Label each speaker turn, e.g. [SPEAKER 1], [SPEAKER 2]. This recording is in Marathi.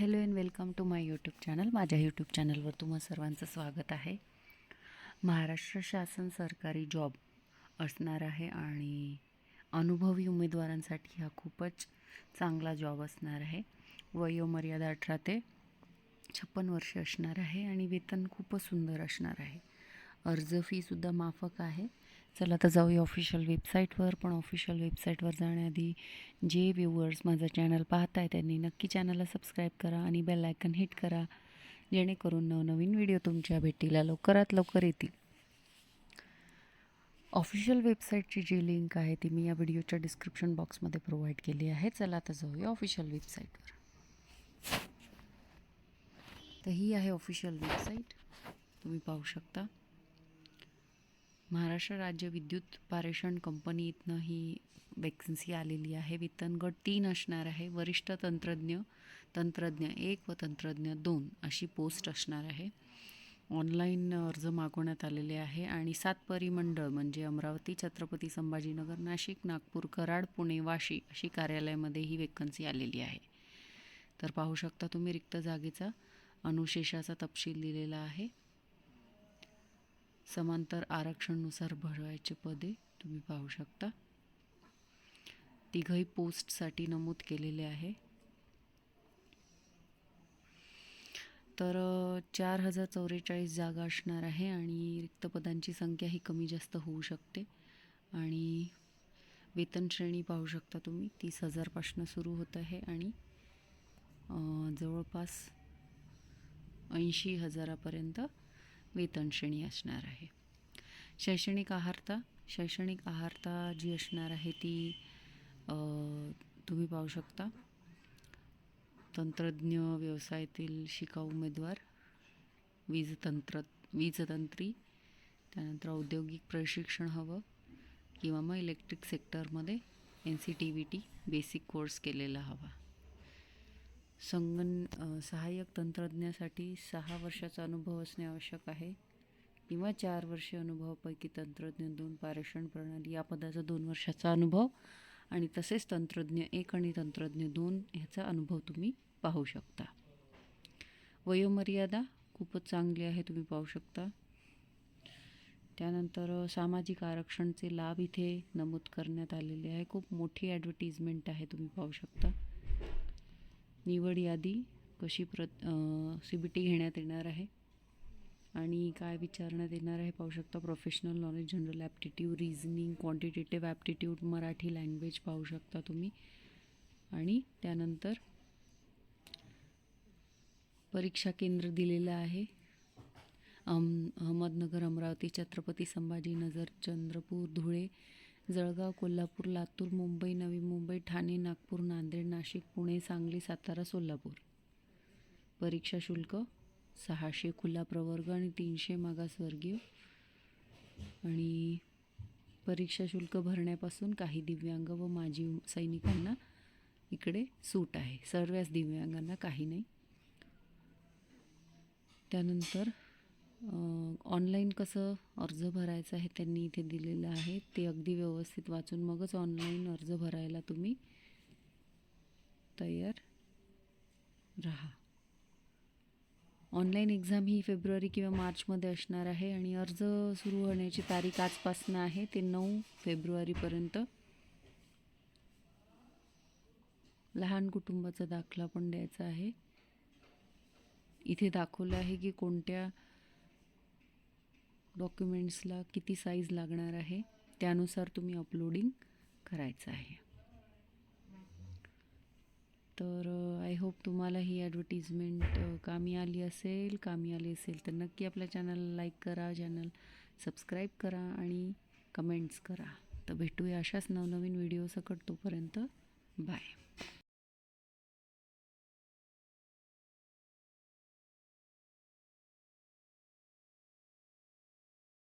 [SPEAKER 1] Hello and welcome to my YouTube channel. माझ्या यूट्यूब चॅनलवर तुम्हा सर्वांचं स्वागत आहे. महाराष्ट्र शासन सरकारी जॉब असणार आहे आणि अनुभवी उमेदवारांसाठी हा खूपच चांगला जॉब असणार आहे. वयोमर्यादा अठरा ते छप्पन वर्ष असणार आहे आणि वेतन खूपच सुंदर असणार आहे. अर्ज फीसुद्धा माफक आहे. चला आता जाऊया ऑफिशियल वेबसाईटवर पण ऑफिशियल वेबसाईटवर जाण्याआधी जे व्ह्यूअर्स माझं चॅनल पाहत आहे त्यांनी नक्की चॅनलला सबस्क्राईब करा आणि बेल आयकन हिट करा जेणेकरून नवनवीन व्हिडिओ तुमच्या भेटीला लवकरात लवकर येतील. ऑफिशियल वेबसाईटची जी लिंक आहे ती मी या व्हिडिओच्या डिस्क्रिप्शन बॉक्समध्ये प्रोव्हाइड केली आहे. चला आता जाऊया ऑफिशियल वेबसाईटवर तर ही आहे ऑफिशियल वेबसाईट तुम्ही पाहू शकता. महाराष्ट्र राज्य विद्युत पारेषण कंपनी इथनं ही वॅकन्सी आलेली आहे. वेतन गट तीन असणार आहे. वरिष्ठ तंत्रज्ञ तंत्रज्ञ एक व तंत्रज्ञ दोन अशी पोस्ट असणार आहे. ऑनलाईन अर्ज मागवण्यात आलेले आहे आणि सात परिमंडळ म्हणजे अमरावती छत्रपती संभाजीनगर नाशिक नागपूर कराड पुणे वाशी अशी कार्यालयामध्ये ही वेकन्सी आलेली आहे. तर पाहू शकता तुम्ही रिक्त जागेचा अनुशेषाचा तपशील दिलेला आहे. समांतर आरक्षणनुसार भरवायचे पदे तुम्ही पाहू शकता. तिघही पोस्टसाठी नमूद केलेले आहे. तर चार हजार चौवेचाळीस जागा असणार आहे आणि रिक्त पदांची संख्या ही कमी जास्त होऊ शकते. आणि वेतन श्रेणी पाहू शकता तुम्ही. तीस हजारपासून सुरू होत आहे आणि जवळपास ऐंशी हजारापर्यंत वेतनश्रेणी असणार आहे. शैक्षणिक आहारता शैक्षणिक आहारता जी असणार आहे ती तुम्ही पाहू शकता. तंत्रज्ञ व्यवसायातील शिकाऊ उमेदवार वीज तंत्र वीजतंत्री त्यानंतर औद्योगिक प्रशिक्षण हवं किंवा मग इलेक्ट्रिक सेक्टरमध्ये N C T V T basic course केलेला हवा. संगण सहाय्यक तंत्रज्ञासाठी सहा वर्षाचा अनुभव असणे आवश्यक आहे. किंवा चार वर्षे अनुभवापैकी तंत्रज्ञ दोन पारेषण प्रणाली या पदाचा दोन वर्षाचा अनुभव आणि तसेच तंत्रज्ञ एक आणि तंत्रज्ञ दोन ह्याचा अनुभव तुम्ही पाहू शकता. वयोमर्यादा खूपच चांगली आहे तुम्ही पाहू शकता. त्यानंतर सामाजिक आरक्षणचे लाभ इथे नमूद करण्यात आलेले आहे. खूप मोठी ॲडव्हर्टिजमेंट आहे तुम्ही पाहू शकता. निवड यादी कशी प्र सी बी टी घेण्यात येणार आहे? आणि काय विचारण्यात येणार आहे? पाहू शकता professional knowledge general aptitude reasoning quantitative aptitude Marathi language पाहू शकता तुम्ही. आणि त्यानंतर परीक्षा केंद्र दिलेलं आहे. अहम अहमदनगर अमरावती छत्रपती संभाजीनगर चंद्रपूर धुळे जळगाव कोल्हापूर लातूर मुंबई नवी मुंबई ठाणे नागपूर नांदेड नाशिक पुणे सांगली सातारा सोलापूर. परीक्षा शुल्क सहाशे खुला प्रवर्ग आणि तीनशे मागासवर्गीय. आणि परीक्षा शुल्क भरण्यापासून काही दिव्यांग व माजी सैनिकांना इकडे सूट आहे. सर्वच दिव्यांगांना काही नाही. त्यानंतर ऑनलाईन कसं अर्ज भरायचं आहे त्यांनी इथे दिलेलं आहे ते अगदी व्यवस्थित वाचून मगच ऑनलाईन अर्ज भरायला तुम्ही तयार राहा. ऑनलाईन एक्झाम ही फेब्रुवारी किंवा मार्चमध्ये असणार आहे आणि अर्ज सुरू होण्याची तारीख आजपासून आहे ते नऊ फेब्रुवारीपर्यंत. लहान कुटुंबाचा दाखला पण द्यायचा आहे. इथे दाखवलं आहे की कोणत्या डॉक्युमेंट्सला किती साईज लागणार आहे त्यानुसार तुम्ही अपलोडिंग करायचं आहे. तर आय होप तुम्हाला ही ॲडव्हर्टिजमेंट कामी आली असेल कामी आली असेल तर नक्की आपल्या चॅनलला लाईक करा चॅनल सबस्क्राईब करा आणि कमेंट्स करा. तर भेटूया अशाच नवनवीन व्हिडिओ सकट तोपर्यंत बाय